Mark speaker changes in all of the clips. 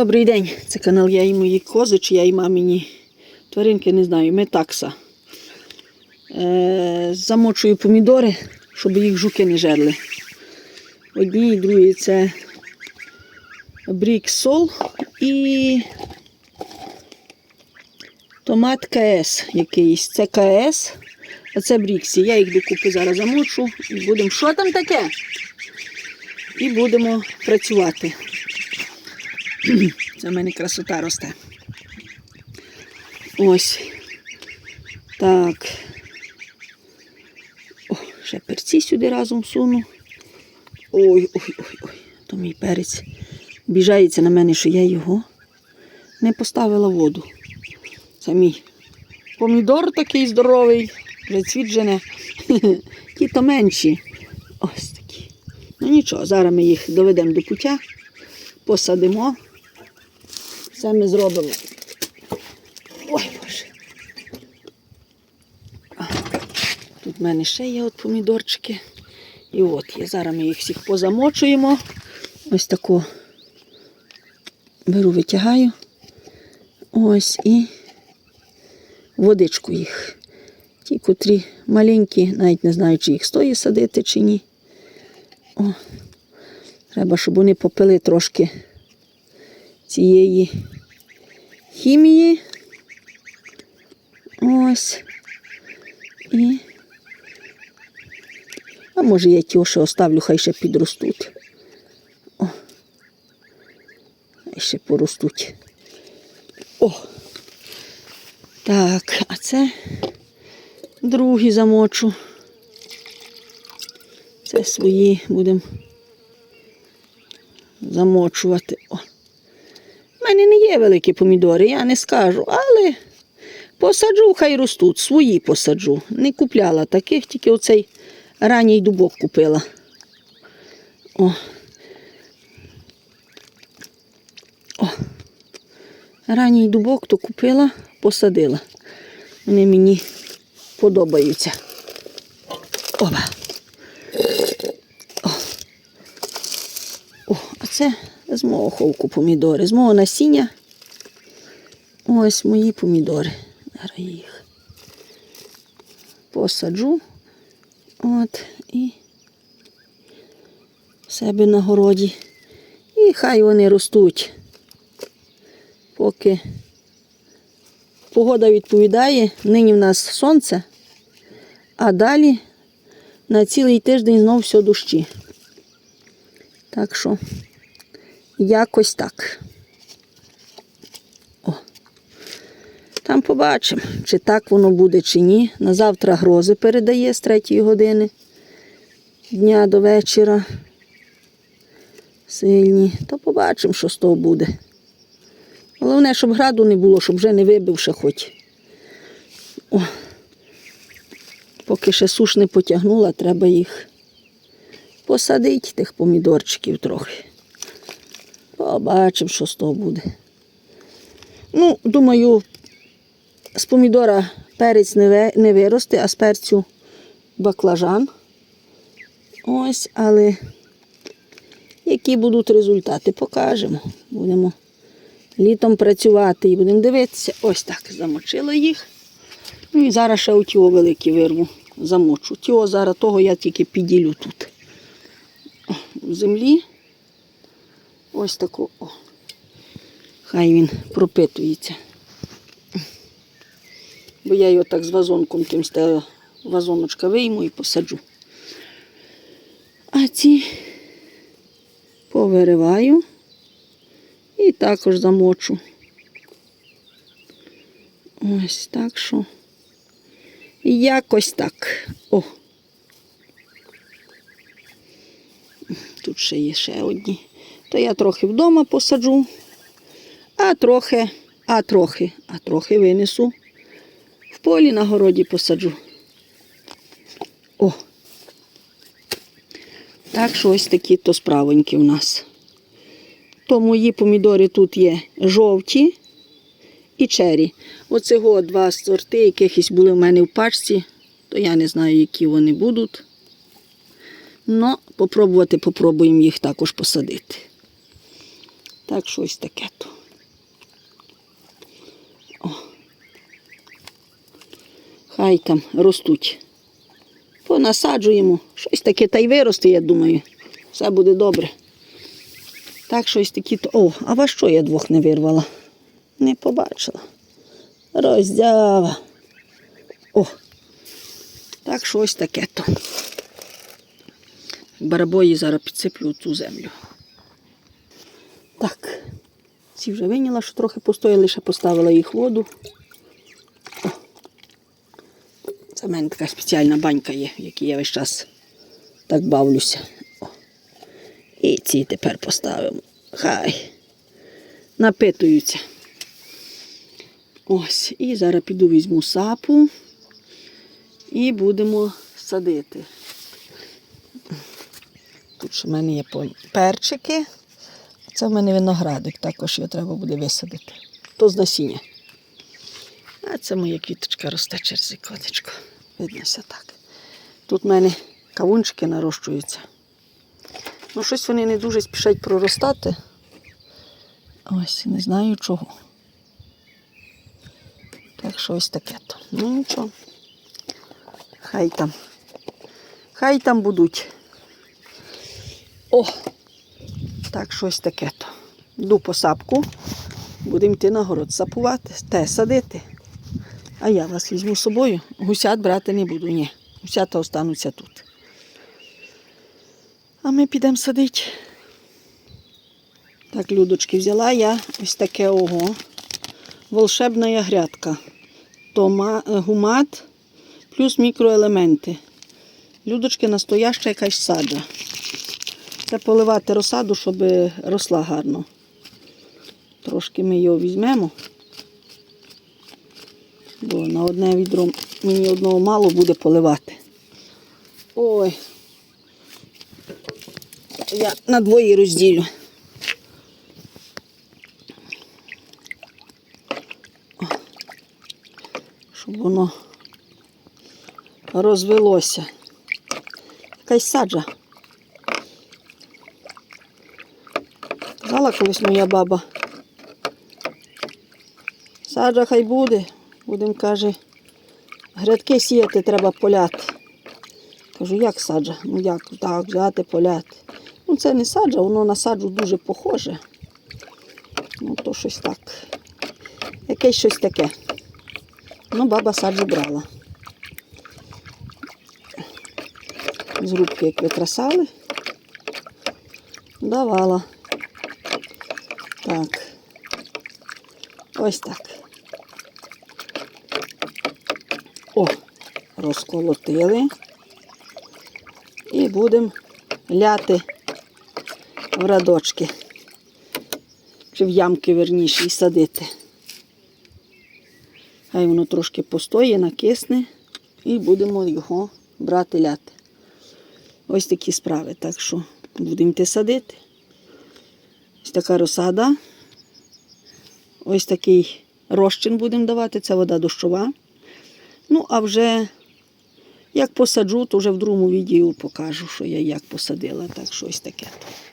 Speaker 1: Добрий день, це канал Я і мої кози, чи я і мамині тваринки, не знаю, метакса. Е, замочую помідори, щоб їх жуки не жерли. Одні і другі це бріксол і томат КС якийсь. Це КС, а це бріксі. Я їх докупи зараз замочу і будемо. Що там таке? І будемо працювати. Це в мене красота росте. Ось. Так. О, ще перці сюди разом суну. Ой, ой, ой, ой. То мій перець біжається на мене, що я його не поставила в воду. Це мій помідор такий здоровий, вже цвіт Ті то менші. Ось такі. Ну нічого, зараз ми їх доведемо до пуття, посадимо. Це ми зробимо. Ой, Боже. Тут в мене ще є от помідорчики. І от є. Зараз ми їх всіх позамочуємо. Ось таку беру, витягаю. Ось і водичку їх. Ті, котрі маленькі, навіть не знаю, чи їх стоїть садити, чи ні. О, треба, щоб вони попили трошки цієї хімії. Ось. І. А може я ті ще оставлю, хай ще підростуть. О. Хай ще поростуть. О. Так, а це другі замочу. Це свої будемо замочувати. О. Мене не є великі помідори, я не скажу, але посаджу, хай ростуть, свої посаджу. Не купляла таких, тільки оцей ранній дубок купила. О. О. Ранній дубок то купила, посадила. Вони мені подобаються. Оба. О, О а це з мого ховку помідори, з мого насіння. Ось мої помідори. Зараз їх посаджу. От і себе на городі. І хай вони ростуть. Поки погода відповідає, нині в нас сонце, а далі на цілий тиждень знов все дощі. Так що якось так. О. Там побачимо, чи так воно буде, чи ні. На завтра грози передає з 3 години дня до вечора. Сильні. То побачимо, що з того буде. Головне, щоб граду не було, щоб вже не вибив ще хоч. О. Поки ще суш не потягнула, треба їх посадити, тих помідорчиків трохи. Побачимо, що з того буде. Ну, думаю, з помідора перець не ви- не виросте, а з перцю баклажан. Ось, але які будуть результати, покажемо. Будемо літом працювати і будемо дивитися. Ось так, замочила їх. Ну і зараз ще у тіо великі вирву, замочу. Тіо зараз того я тільки підділю тут. В землі. Ось таку. Хай він пропитується. Бо я його так з вазонком тим з вазоночка вийму і посаджу. А ці повириваю і також замочу. Ось так що. Якось так. О. Тут ще є ще одні. То я трохи вдома посаджу, а трохи, а трохи, а трохи винесу. В полі на городі посаджу. О. Так що ось такі то справоньки у нас. То мої помідори тут є жовті і чері. Оцього два сорти, якихось були в мене в пачці, то я не знаю, які вони будуть. Ну, попробувати, попробуємо їх також посадити. Так щось таке то. О. Хай там ростуть. Понасаджуємо. Щось таке та й виросте, я думаю. Все буде добре. Так щось таке-то. О, а вас що я двох не вирвала? Не побачила. Роздява. О! Так щось таке то. Барабої зараз підсиплю цю землю. Так. Ці вже виняла, що трохи постояли, ще поставила їх воду. Це в мене така спеціальна банька є, в якій я весь час так бавлюся. О. І ці тепер поставимо. Хай напитуються. Ось. І зараз піду візьму сапу і будемо садити. Тут ще в мене є перчики. Це в мене виноградик, також його треба буде висадити. То з насіння. А це моя квіточка росте через віконечко. Виднося так. Тут в мене кавунчики нарощуються. Ну, щось вони не дуже спішать проростати. Ось, не знаю чого. Так що ось таке то. Ну нічого. Хай там. Хай там будуть. О! Так, щось таке то. Йду по сапку, будемо йти на город сапувати, те садити. А я вас візьму з собою. Гусят брати не буду, ні. Гусята остануться тут. А ми підемо садити. Так, людочки, взяла я ось таке ого. Волшебна грядка. Тома, е, гумат плюс мікроелементи. Людочки настояща якась саджа. Це поливати розсаду, щоб росла гарно. Трошки ми його візьмемо. Бо на одне відро мені одного мало буде поливати. Ой. Я на двоє розділю. Щоб воно розвелося. Якась саджа. Казала колись моя баба. Саджа хай буде. Будемо, каже, грядки сіяти треба поляти. Кажу, як саджа? Ну як так, взяти, поляти. Ну це не саджа, воно на саджу дуже похоже. Ну, то щось так. Якесь щось таке. Ну, баба саджу брала. З грубки, як витрасали, давала. Так. Ось так. О, розколотили. І будемо ляти в радочки. Чи в ямки верніше і садити. Хай воно трошки постоє, накисне і будемо його брати ляти. Ось такі справи. Так що будемо йти садити. Ось така розсада. Ось такий розчин будемо давати, це вода дощова. Ну, а вже як посаджу, то вже в другому відео покажу, що я як посадила. Так що ось таке.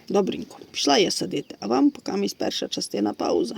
Speaker 1: Добренько. Пішла я садити. А вам поки місь перша частина пауза.